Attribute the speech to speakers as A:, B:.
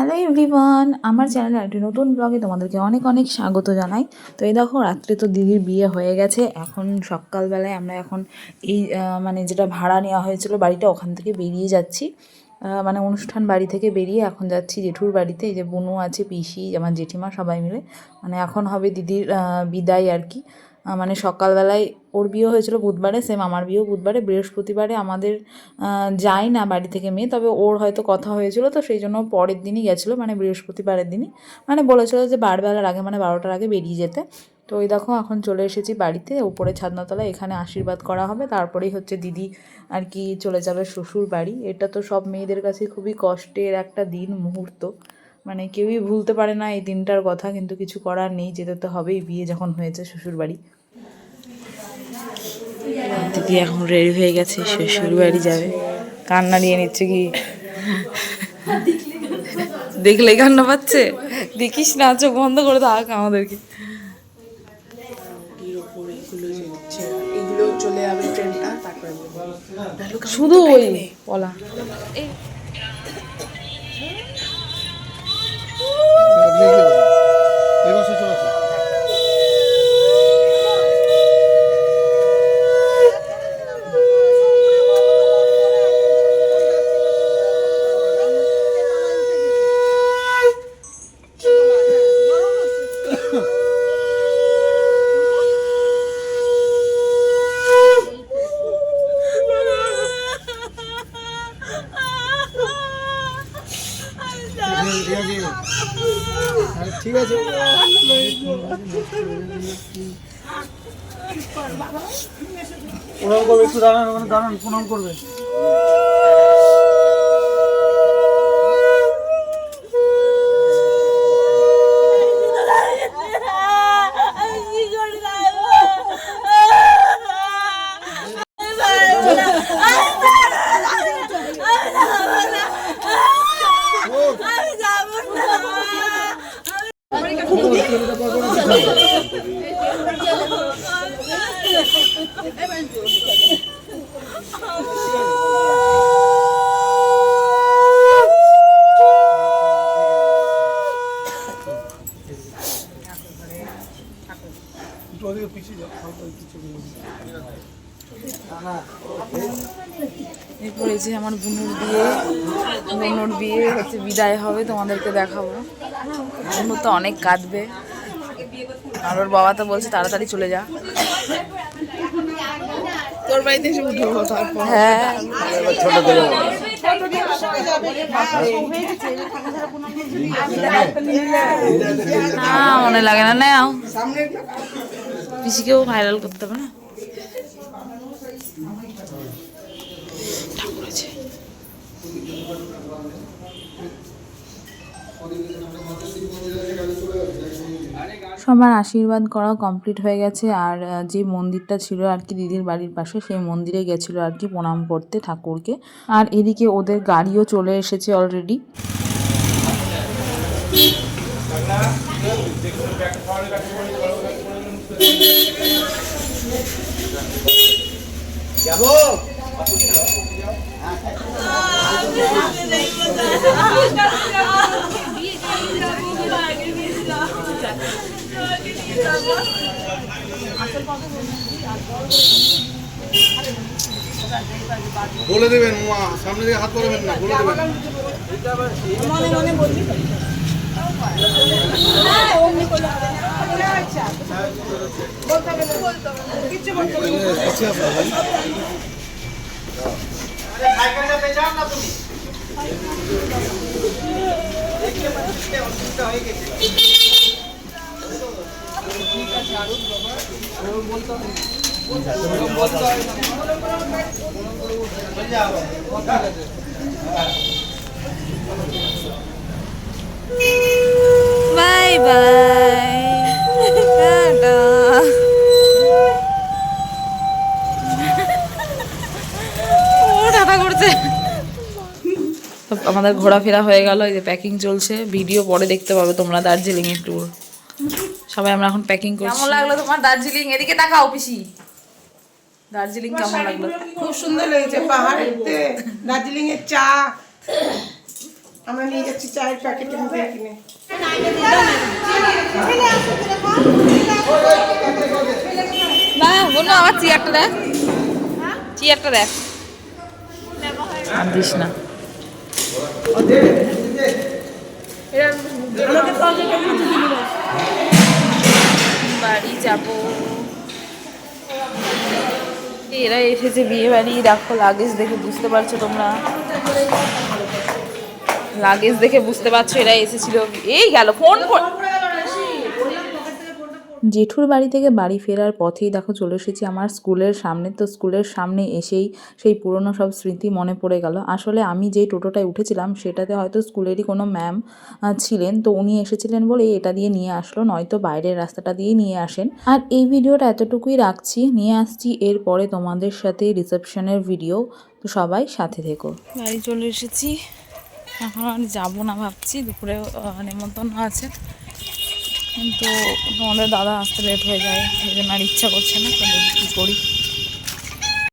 A: Hello everyone আমার চ্যানেলে একটি নতুন ব্লগে তোমাদেরকে অনেক অনেক স্বাগত জানাই। তো এই দেখো, রাত্রে তো দিদির বিয়ে হয়ে গেছে। এখন সকালবেলায় আমরা এখন এই মানে যেটা ভাড়া নেওয়া হয়েছিল বাড়িটা ওখান থেকে বেরিয়ে যাচ্ছি। মানে অনুষ্ঠান বাড়ি থেকে বেরিয়ে এখন যাচ্ছি জেঠুর বাড়িতে। এই যে বুনু আছে, পিসি, আমার জেঠিমা সবাই মিলে। মানে এখন হবে দিদির বিদায় আর কি। মানে সকালবেলায় ওর বিয়ে হয়েছিল বুধবারে সেম আমার বিয়েও বুধবারে, বৃহস্পতিবারে আমাদের যায় না বাড়ি থেকে মেয়ে, তবে ওর হয়তো কথা হয়েছিল, তো সেই জন্য পরের দিনই গেছিল মানে বৃহস্পতিবারের দিনই মানে বলেছিল যে বারবেলার আগে মানে বারোটার আগে বেরিয়ে যেতে। তো ওই দেখো এখন চলে এসেছি বাড়িতে উপরে ছাদনাতলা এখানে আশীর্বাদ করা হবে, তারপরেই হচ্ছে দিদি আর কি চলে যাবে শ্বশুর বাড়ি এটা তো সব মেয়েদের কাছে খুবই কষ্টের একটা দিন, মুহূর্ত। মানে কেউই ভুলতে পারে না এই দিনটার কথা কিন্তু কিছু করার নেই যেতে তো হবেই বিয়ে যখন হয়েছে শ্বশুর বাড়ি দিদি এখন রেডি হয়ে গেছে শ্বশুর বাড়ি যাবে। কান্না নিয়ে নিচ্ছে কি? দেখলে কান্না পাচ্ছে? দেখিস না চোখ বন্ধ করে থাক আমাদেরকে। শুধু ওই পলা 没去过
B: ঠিক আছে। প্রণাম করবে একটু দাঁড়ান ওখানে দাঁড়ান প্রণাম করবে।
A: এরপর যে আমার বুনুর বিয়ে। বুনুর বিয়ে হচ্ছে বিদায় হবে, তোমাদেরকে দেখাবো। বুনু তো অনেক কাঁদবে। আর ওর বাবা তো বলছে তাড়াতাড়ি চলে যা।
C: তোর বাড়িতে এসে উঠবো তারপর।
A: হ্যাঁ। না মনে লাগে না নাও। পিসিকেও ভাইরাল করতে হবে না? ঠাকুর আছে। সবার আশীর্বাদ করা কমপ্লিট হয়ে গেছে আর যে মন্দিরটা ছিল আর কি দিদির বাড়ির পাশে সেই মন্দিরে গেছিল আর কি প্রণাম করতে ঠাকুরকে। আর এদিকে ওদের গাড়িও চলে এসেছে অলরেডি
B: বলে দেবেন মা সামনে দিয়ে হাত করবেন না বলে দেবেন।
A: Bye bye. টাটা। ও আমাদের ঘোরাফেরা হয়ে গেল, এই যে প্যাকিং চলছে। ভিডিও পরে দেখতে পাবে তোমরা দার্জিলিং এর ট্যুর সবাই আমরা এখন প্যাকিং করছি। কেমন লাগল তোমার দার্জিলিং? এদিকে তাকাও পিসি। দার্জিলিং কেমন লাগল?
C: খুব সুন্দর লেগেছে পাহাড়েতে দার্জিলিং এর চা। আমরা নিয়ে যাচ্ছি চায়ের প্যাকেট কিনে।
A: না বলো আমার চেয়ারটা দেখ। চেয়ারটা দেখ। আর দিস না। বাড়ি যাব। এরা এসেছে বিয়ে বাড়ি, দেখো লাগেজ দেখে বুঝতে পারছ তোমরা। লাগেজ দেখে বুঝতে পারছ এরা এসেছিল। এই গেল ফোন জেঠুর বাড়ি থেকে বাড়ি ফেরার পথেই দেখো চলে এসেছি আমার স্কুলের সামনে। তো স্কুলের সামনে এসেই সেই পুরনো সব স্মৃতি মনে পড়ে গেল। আসলে আমি যেই টোটোটায় উঠেছিলাম সেটাতে হয়তো স্কুলেরই কোনো ম্যাম ছিলেন। তো উনি এসেছিলেন বলে এটা দিয়ে নিয়ে আসলো, নয়তো বাইরের রাস্তাটা দিয়েই নিয়ে আসেন। আর এই ভিডিওটা এতটুকুই রাখছি, নিয়ে আসছি এরপরে তোমাদের সাথে রিসেপশনের ভিডিও। তো সবাই সাথে থেকো। বাড়ি চলে এসেছি। এখন আর যাব না ভাবছি, দুপুরে নেমন্তন্ন আছে। কিন্তু আমাদের দাদা আসতে লেট হয়ে যায় সেই জন্য আর ইচ্ছা করছে না কিন্তু কী করি।